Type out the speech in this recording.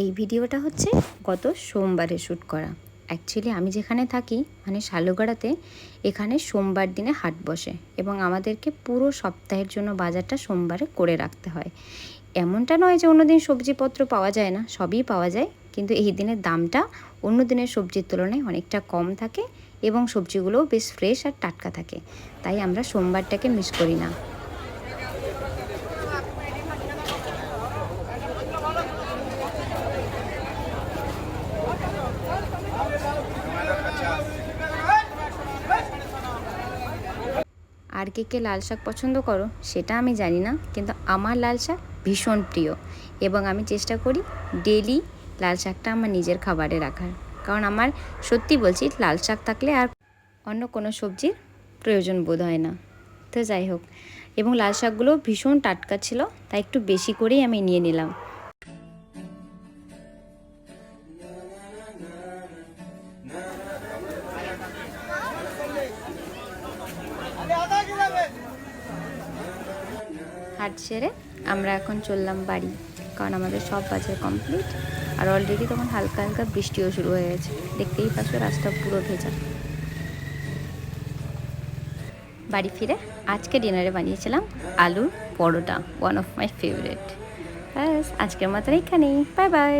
এই ভিডিওটা হচ্ছে গত সোমবারে শ্যুট করা। অ্যাকচুয়ালি আমি যেখানে থাকি মানে শালুগড়াতে, এখানে সোমবার দিনে হাট বসে এবং আমাদেরকে পুরো সপ্তাহের জন্য বাজারটা সোমবারে করে রাখতে হয়। এমনটা নয় যে অন্যদিন সবজিপত্র পাওয়া যায় না, সবই পাওয়া যায়, কিন্তু এই দিনের দামটা অন্য দিনের সবজির তুলনায় অনেকটা কম থাকে এবং সবজিগুলোও বেশ ফ্রেশ আর টাটকা থাকে। তাই আমরা সোমবারটাকে মিস করি না। আর কে কে লাল শাক পছন্দ করো, সেটা আমি জানি না, কিন্তু আমার লাল শাক ভীষণ প্রিয়। এবং আমি চেষ্টা করি ডেলি লাল শাকটা আমার নিজের খাবারে রাখার। কারণ আমার, সত্যি বলছি, লাল শাক থাকলে আর অন্য কোনো সবজির প্রয়োজন বোধ হয় না। তো যাই হোক, এবং লাল শাকগুলো ভীষণ টাটকা ছিল, তাই একটু বেশি করেই আমি নিয়ে নিলাম। হাট সেরে আমরা এখন চললাম বাড়ি, কারণ আমাদের সব বাজার কমপ্লিট আর অলরেডি তখন হালকা হালকা বৃষ্টিও শুরু হয়ে গেছে। দেখতেই পাচ্ছ রাস্তা পুরো ভেজা। বাড়ি ফিরে আজকে ডিনারে বানিয়েছিলাম আলুর paratha one of my favourite ব্যাস, আজকের মতো এখানেই বাই বাই